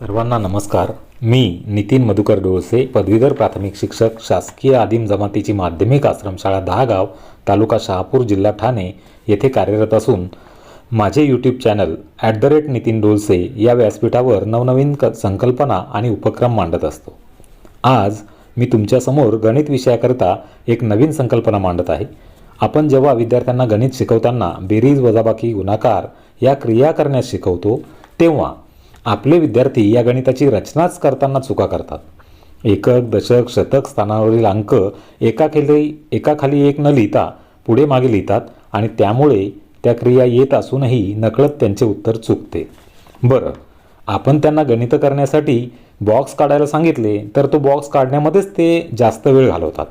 सर्वांना नमस्कार. मी नितीन मधुकर डोळसे पदवीधर प्राथमिक शिक्षक शासकीय आदिम जमातीची माध्यमिक आश्रमशाळा दहागाव तालुका शहापूर जिल्हा ठाणे येथे कार्यरत असून माझे YouTube channel at the rate Nitin Dolse या व्यासपीठावर नवनवीन क संकल्पना आणि उपक्रम मांडत असतो. आज मी तुमच्यासमोर गणित विषयाकरिता एक नवीन संकल्पना मांडत आहे. आपण जेव्हा विद्यार्थ्यांना गणित शिकवताना बेरीज वजाबाकी गुणाकार या क्रिया करण्यास शिकवतो तेव्हा आपले विद्यार्थी या गणिताची रचनाच करताना चुका करतात. एकक दशक शतक स्थानावरील अंक एकाखाली एकाखाली एक न लिहिता पुढे मागे लिहितात आणि त्यामुळे त्या क्रिया येत असूनही नकळत त्यांचे उत्तर चुकते. बरं आपण त्यांना गणित करण्यासाठी बॉक्स काढायला सांगितले तर तो बॉक्स काढण्यामध्येच ते जास्त वेळ घालवतात.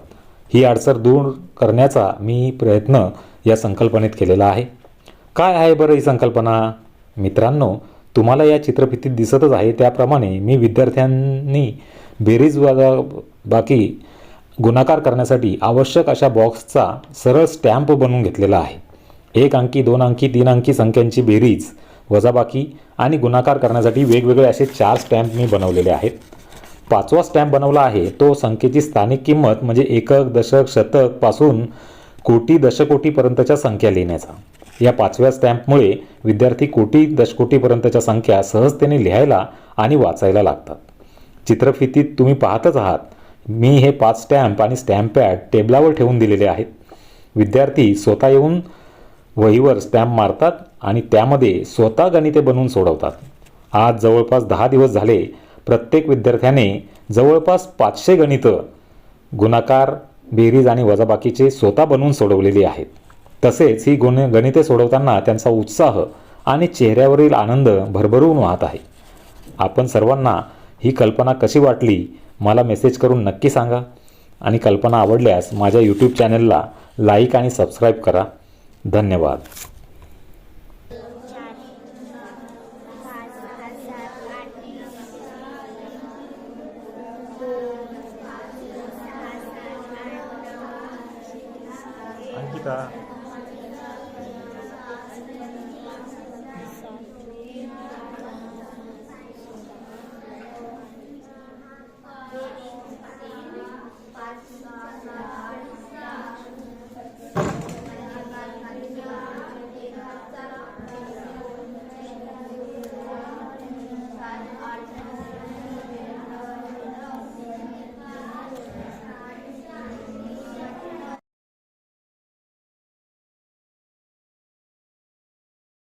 ही अडचण दूर करण्याचा मी प्रयत्न या संकल्पनेत केलेला आहे. काय आहे बरं ही संकल्पना? मित्रांनो तुम्हाला या चित्रफितीत दिसतच आहे. त्याप्रमाणे मी विद्यार्थ्यांनी बेरीज वजा बाकी गुणाकार करण्यासाठी आवश्यक अशा बॉक्सचा सरळ स्टॅम्प बनवून घेतलेला आहे. एक अंकी दोन अंकी तीन अंकी संख्यांची बेरीज वजाबाकी आणि गुणाकार करण्यासाठी वेगवेगळे असे चार स्टॅम्प मी बनवलेले आहेत. पाचवा स्टॅम्प बनवला आहे. तो संख्येची स्थानिक किंमत म्हणजे एकक दशक शतकपासून कोटी दशकोटीपर्यंतच्या संख्या लिहिण्याचा. या पाचव्या स्टॅम्पमुळे विद्यार्थी कोटी दशकोटीपर्यंतच्या संख्या सहजतेने लिहायला आणि वाचायला लागतात. चित्रफितीत तुम्ही पाहतच आहात. मी हे पाच स्टॅम्प आणि स्टॅम्प पॅड टेबलावर ठेवून दिलेले आहेत. विद्यार्थी स्वतः येऊन वहीवर स्टॅम्प मारतात आणि त्यामध्ये स्वतः गणिते बनवून सोडवतात. आज जवळपास दहा दिवस झाले प्रत्येक विद्यार्थ्याने जवळपास पाचशे गणितं गुणाकार बेरीज आणि वजाबाकीचे स्वतः बनवून सोडवलेली आहेत. तसेच ही गुण गणिते सोडवताना त्यांचा उत्साह आणि चेहऱ्यावरील आनंद भरभरून वाहत आहे. आपण सर्वांना ही कल्पना कशी वाटली मला मेसेज करून नक्की सांगा. आणि कल्पना आवडल्यास माझ्या यूट्यूब चॅनलला लाईक आणि सबस्क्राईब करा. धन्यवाद. चार